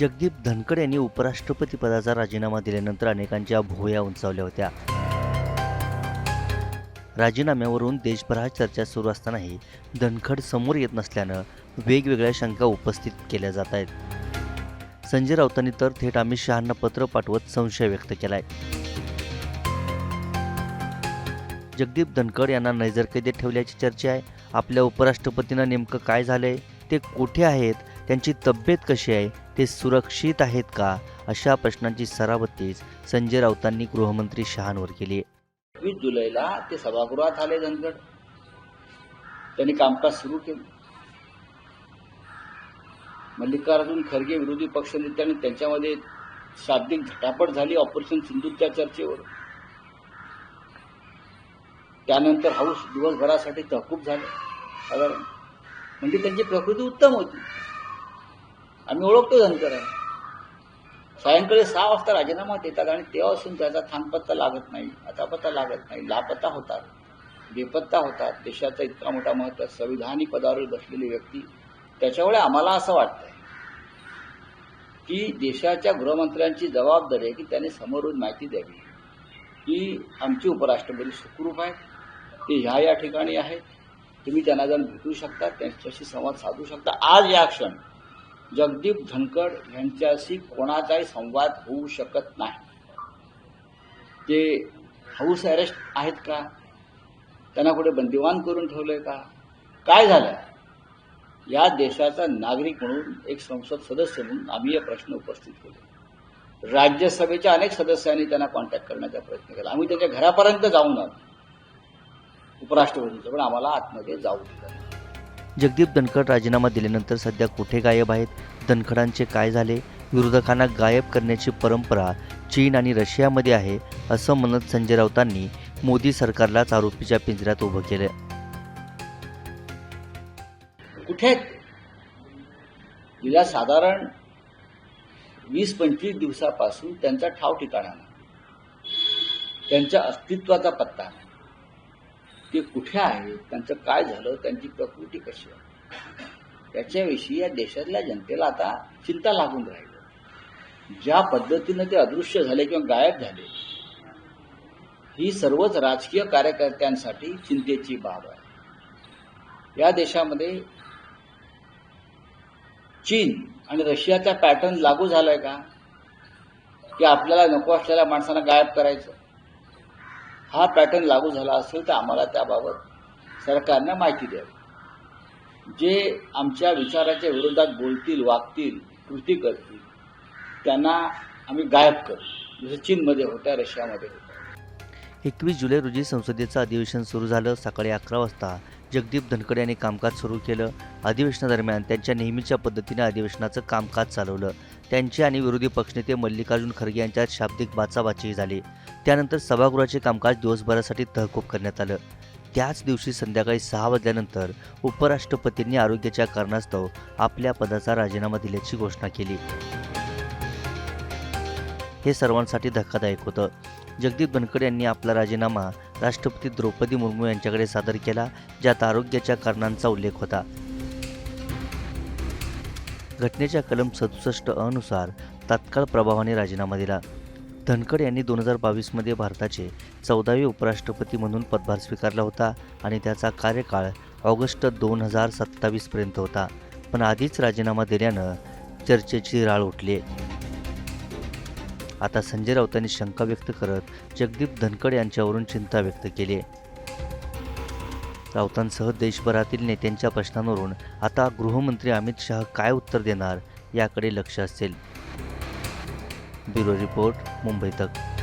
जगदीप धनखड यांनी उपराष्ट्रपती पदाचा राजीनामा दिल्यानंतर अनेकांच्या भुवया उंचावल्या होत्या. राजीनाम्यावरून देशभरात चर्चा सुरू असतानाही धनखड समोर येत नसल्यानं वेगवेगळ्या शंका उपस्थित केल्या जात आहेत. संजय राऊतांनी तर थेट अमित शहांना पत्र पाठवत संशय व्यक्त केलाय. जगदीप धनखड यांना नैजरकैदेत ठेवल्याची चर्चा आहे. आपल्या उपराष्ट्रपतींना नेमकं काय झालंय? ते कुठे आहेत? त्यांची तब्येत कशी आहे ते सुरक्षित आहेत का? अशा प्रश्नांची सरावतीच संजय राऊतांनी गृहमंत्री शहांवर केली. वीस जुलैला ते सभागृहात आले धनगड. त्यांनी कामकाज सुरू केलं. मल्लिकार्जुन खरगे विरोधी पक्षनेत्यांनी त्यांच्यामध्ये शाब्दिक झटापट झाली ऑपरेशन सिंधूच्या चर्चेवर. त्यानंतर हाऊस दिवसभरासाठी तहकूब झालं. साधारण म्हणजे त्यांची प्रकृती उत्तम होती. आम्ही ओळखतो धनकर सायंकाळी सहा वाजता राजीनामा देतात आणि तेव्हापासून त्याचा थांबपत्ता लागत नाही आता पत्ता लागत नाही लापत्ता होतात बेपत्ता होतात. देशाचा इतका मोठा महत्त्व संविधानिक पदावर बसलेली व्यक्ती त्याच्यामुळे आम्हाला असं वाटतंय की देशाच्या गृहमंत्र्यांची जबाबदारी आहे की त्यांनी समोरून माहिती द्यावी. की आमचे उपराष्ट्रपती सुखरूप आहेत. ते ह्या या ठिकाणी आहेत. तुम्ही त्यांना जाऊन भेटू शकता त्यांच्याशी संवाद साधू शकता. आज या क्षण जगदीप धनखड यांच्याशी कोणाचाही संवाद होऊ शकत नाही. ते हाऊस अरेस्ट आहेत का? त्यांना कुठे बंदिवान करून ठेवलंय का? काय झालं या देशाचा नागरिक म्हणून एक संसद सदस्य म्हणून आम्ही हे प्रश्न उपस्थित केले. राज्यसभेच्या अनेक सदस्यांनी त्यांना कॉन्टॅक्ट करण्याचा प्रयत्न केला. आम्ही त्यांच्या घरापर्यंत जाऊन आलो. उपराष्ट्रपतीचं पण आम्हाला आतमध्ये जाऊ दिलं जगदीप धनखड राजीनामा दिल्यानंतर सध्या कुठे गायब आहेत? धनखडांचे काय झाले? विरोधकांना गायब करण्याची परंपरा चीन आणि रशियामध्ये आहे असं म्हणत संजय राऊतांनी मोदी सरकारलाच आरोपीच्या पिंजऱ्यात उभं केलं कुठे गेल्या साधारण वीस पंचवीस दिवसापासून त्यांचा ठाव ठिकाणा त्यांच्या अस्तित्वाचा पत्ता. ते कुठे आहे? त्यांचं काय झालं? त्यांची प्रकृती कशी आहे? त्याच्याविषयी या देशातल्या जनतेला आता चिंता लागून राहिली. ज्या पद्धतीनं ते अदृश्य झाले किंवा गायब झाले ही सर्वच राजकीय कार्यकर्त्यांसाठी चिंतेची बाब आहे. या देशामध्ये चीन आणि रशियाचा पॅटर्न लागू झालाय का? की आपल्याला नको असलेल्या माणसांना गायब करायचं. हा पॅटर्न लागू झाला असेल तर आम्हाला त्याबाबत सरकारनं माहिती द्यावी. जे आमच्या विचाराच्या विरोधात बोलतील वागतील कृती करतील त्यांना आम्ही गायब करू. जसं चीनमध्ये होत्या रशियामध्ये होत्या. एकवीस जुलै रोजी संसदेचं अधिवेशन सुरू झालं. सकाळी अकरा वाजता जगदीप धनखड यांनी कामकाज सुरू केलं. अधिवेशनादरम्यान त्यांच्या नेहमीच्या पद्धतीने अधिवेशनाचं कामकाज चालवलं. त्यांचे आणि विरोधी पक्षनेते मल्लिकार्जुन खरगे यांच्यात शाब्दिक बाचाबाची झाली. त्यानंतर सभागृहाचे कामकाज दिवसभरासाठी तहकूब करण्यात आलं. त्याच दिवशी संध्याकाळी सहा वाजल्यानंतर उपराष्ट्रपतींनी आरोग्याच्या कारणास्तव आपल्या पदाचा राजीनामा दिल्याची घोषणा केली. हे सर्वांसाठी धक्कादायक होतं. जगदीप धनखड यांनी आपला राजीनामा राष्ट्रपती द्रौपदी मुर्मू यांच्याकडे सादर केला ज्यात आरोग्याच्या कारणांचा उल्लेख होता. घटनेच्या कलम सदुसष्ट अनुसार तात्काळ प्रभावाने राजीनामा दिला. धनखड यांनी दोन हजार बावीसमध्ये भारताचे चौदावे उपराष्ट्रपती म्हणून पदभार स्वीकारला होता आणि त्याचा कार्यकाळ ऑगस्ट दोन हजार सत्तावीसपर्यंत होता. पण आधीच राजीनामा दिल्यानं चर्चेची राळ उठली. आता संजय राऊतांनी शंका व्यक्त करत जगदीप धनखड यांच्यावरून चिंता व्यक्त केली आहे. राऊतांसह देशभरातील नेत्यांच्या प्रश्नांवरून आता गृहमंत्री अमित शहा काय उत्तर देणार याकडे लक्ष असेल. ब्युरो रिपोर्ट मुंबई तक.